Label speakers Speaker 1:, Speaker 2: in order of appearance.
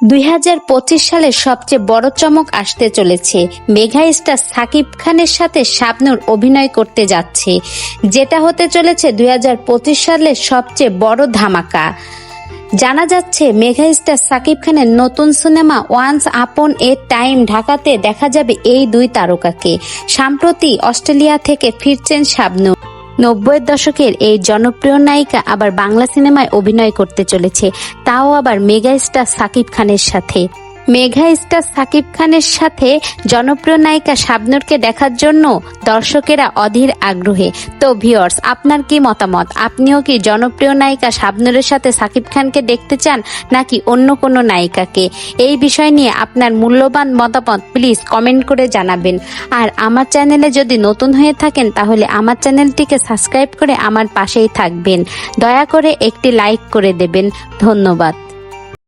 Speaker 1: দুই হাজার পঁচিশ সালে সবচেয়ে বড় চমক আসতে চলেছে। মেঘা স্টার সাকিব খানের সাথে শাবনূর অভিনয় করতে যাচ্ছে। যেটা হতে চলেছে দুই সালের সবচেয়ে বড় ধামাকা। জানা যাচ্ছে মেঘা স্টার সাকিব খানের নতুন সিনেমা ওয়ান্স আপন এ টাইম ঢাকাতে দেখা যাবে এই দুই তারকাকে। সম্প্রতি অস্ট্রেলিয়া থেকে ফিরছেন শাবনূর। নব্বইয়ের দশকের এই জনপ্রিয় নায়িকা আবার বাংলা সিনেমায় অভিনয় করতে চলেছে, তাও আবার মেগা স্টার সাকিব খানের সাথে। মেঘা স্টার সাকিব খানের সাথে জনপ্রিয় নায়িকা শাবনূরকে দেখার জন্য দর্শকেরা অধীর আগ্রহে। তো ভিওর্স আপনার কি মতামত? আপনিও কি জনপ্রিয় নায়িকা শাবনূরের সাথে সাকিব খানকে দেখতে চান নাকি অন্য কোনো নায়িকাকে? এই বিষয় নিয়ে আপনার মূল্যবান মতামত প্লিজ কমেন্ট করে জানাবেন। আর আমার চ্যানেলে যদি নতুন হয়ে থাকেন, তাহলে আমার চ্যানেলটিকে সাবস্ক্রাইব করে আমার পাশেই থাকবেন। দয়া করে একটি লাইক করে দেবেন। ধন্যবাদ।